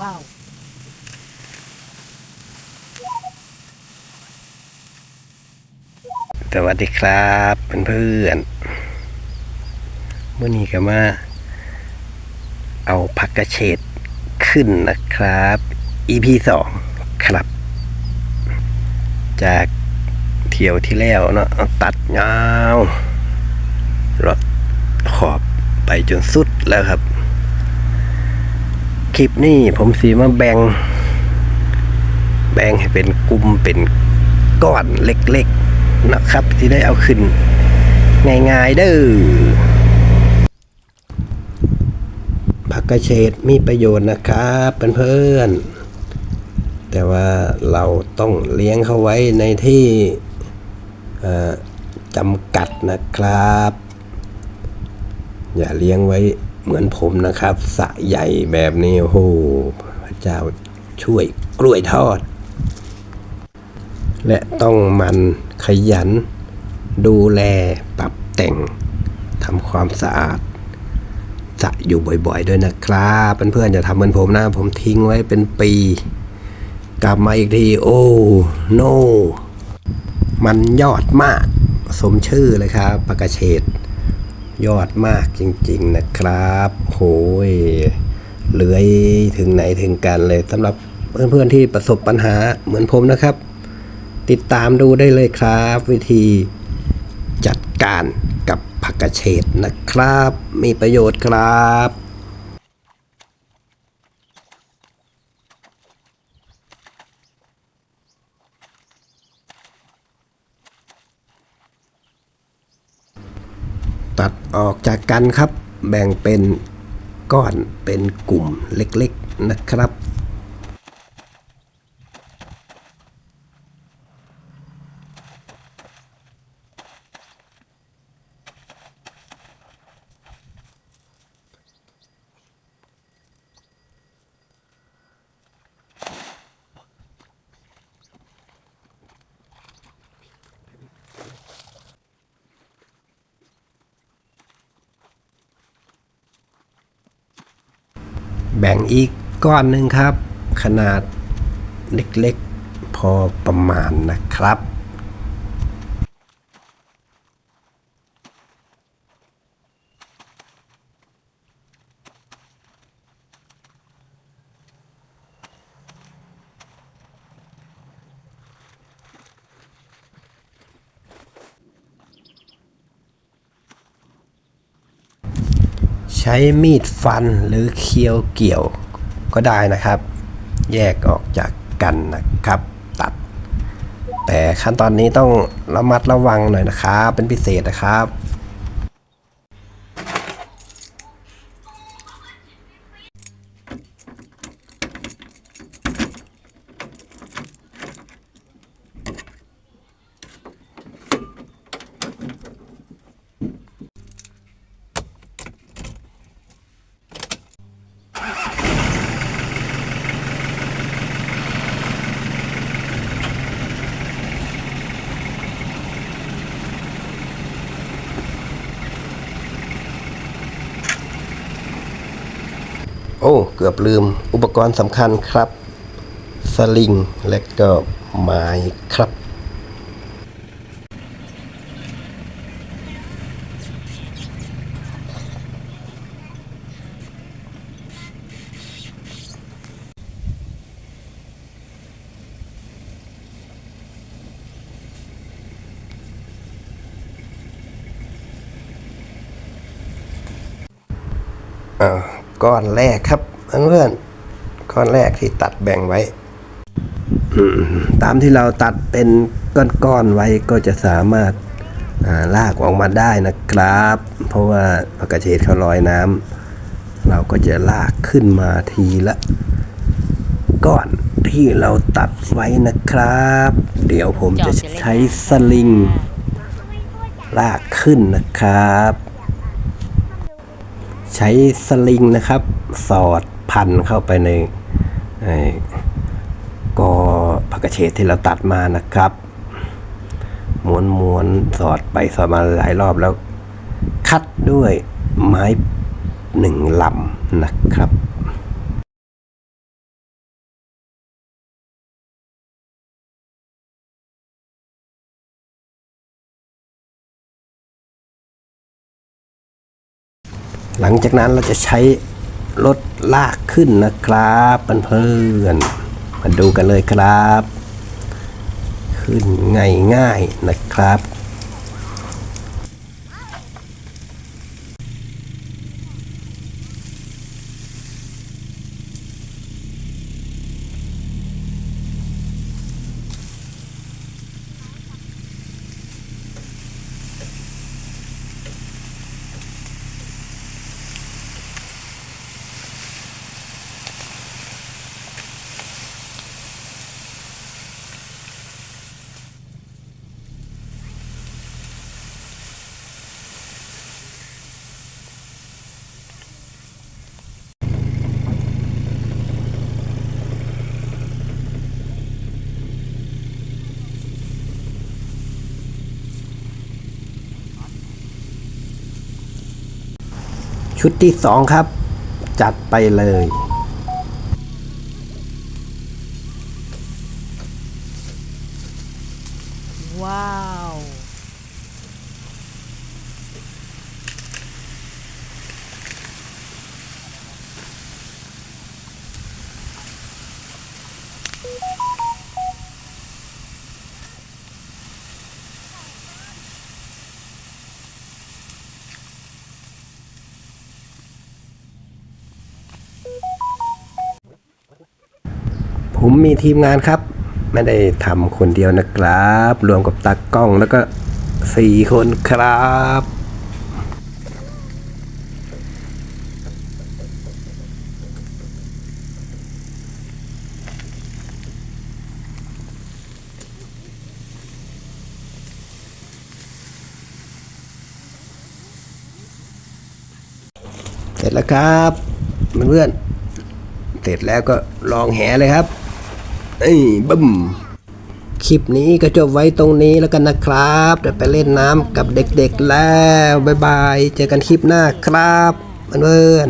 ว้าวสวัสดีครับเพื่อนๆเมื่อนี้ก็มาเอาผักกระเฉดขึ้นนะครับ EP สองครับ จากเที่ยวที่แล้วเนาะตัดยาวรถขอบไปจนสุดแล้วครับ คลิปนี้ผมสีมาแบ่ง แบ่งให้เป็นกลุ่มเป็นก้อนเล็กๆนะครับที่ได้เอาขึ้น ง่ายๆเด้อผักกระเฉดมีประโยชน์นะครับเพื่อนๆแต่ว่าเราต้องเลี้ยงเขาไว้ในที่จำกัดนะครับ อย่าเลี้ยงไว้ เหมือนผมนะครับสระใหญ่แบบนี้โอ้โหพระเจ้าช่วยกล้วยทอด และต้องมันขยัน ดูแลปรับแต่งทำความสะอาดสระอยู่บ่อยๆด้วยนะครับเพื่อนๆอย่าทำเหมือนผมนะผมทิ้งไว้เป็นปี กลับมาอีกที โอ้โนมันยอดมาก สมชื่อเลยครับปากกาเฉด ยอดมากจริงๆนะครับโหยเลื้อยถึงไหนถึงกันเลยสำหรับเพื่อนๆที่ประสบปัญหาเหมือนผมนะครับ ติดตามดูได้เลยครับ วิธีจัดการกับผักกระเฉดนะครับ มีประโยชน์ครับ ตัดออกจากกันครับ แบ่งเป็นก้อนเป็นกลุ่มเล็กๆนะครับ แบ่งอีกก้อนหนึ่งครับ ขนาดเล็กๆ พอประมาณนะครับ ใช้มีดฟันหรือเคี้ยวเกี่ยวก็ได้นะครับ แยกออกจากกันนะครับ ตัด แต่ขั้นตอนนี้ต้องระมัดระวังหน่อยนะครับ เป็นพิเศษนะครับ โอ้ เกือบลืมอุปกรณ์สำคัญครับ สลิงและก็ไม้ครับ อ่า ก้อนแรกครับเพื่อนๆก้อนแรกที่ตัดแบ่งไว้ ตามที่เราตัดเป็นก้อนๆไว้ก็จะสามารถาลากออกมาได้นะครับ เพราะว่าผักกระเฉดเขาลอยน้ำเราก็จะลากขึ้นมาทีละก้อนที่เราตัดไว้นะครับ เดี๋ยวผมจะใช้สลิง ลากขึ้นนะครับ ใช้สลิงนะครับ สอดพันเข้าไปในกอผักกระเฉดที่เราตัดมานะครับม้วนม้วนๆสอดไปสอดมาหลายรอบแล้ว คัดด้วยไม้หนึ่งลำนะครับ หลังจากนั้นเราจะใช้รถลากขึ้นนะครับเพื่อนๆมาดูกันเลยครับ ขึ้นง่ายง่ายๆนะครับ ชุดที่สองครับ จัดไปเลย ว้าว ผมมีทีมงานครับ ไม่ได้ทำคนเดียวนะครับ รวมกับตากล้องแล้วก็สี่คนครับเสร็จแล้วครับเพื่อนๆเสร็จแล้วก็ลองแหเลยครับ เอ้ยบึ้มคลิปนี้ก็จบไว้ตรงนี้แล้วกันนะครับเดี๋ยวไปเล่นน้ำกับเด็กๆแล้ว บ๊ายบาย เจอกันคลิปหน้าครับเพื่อน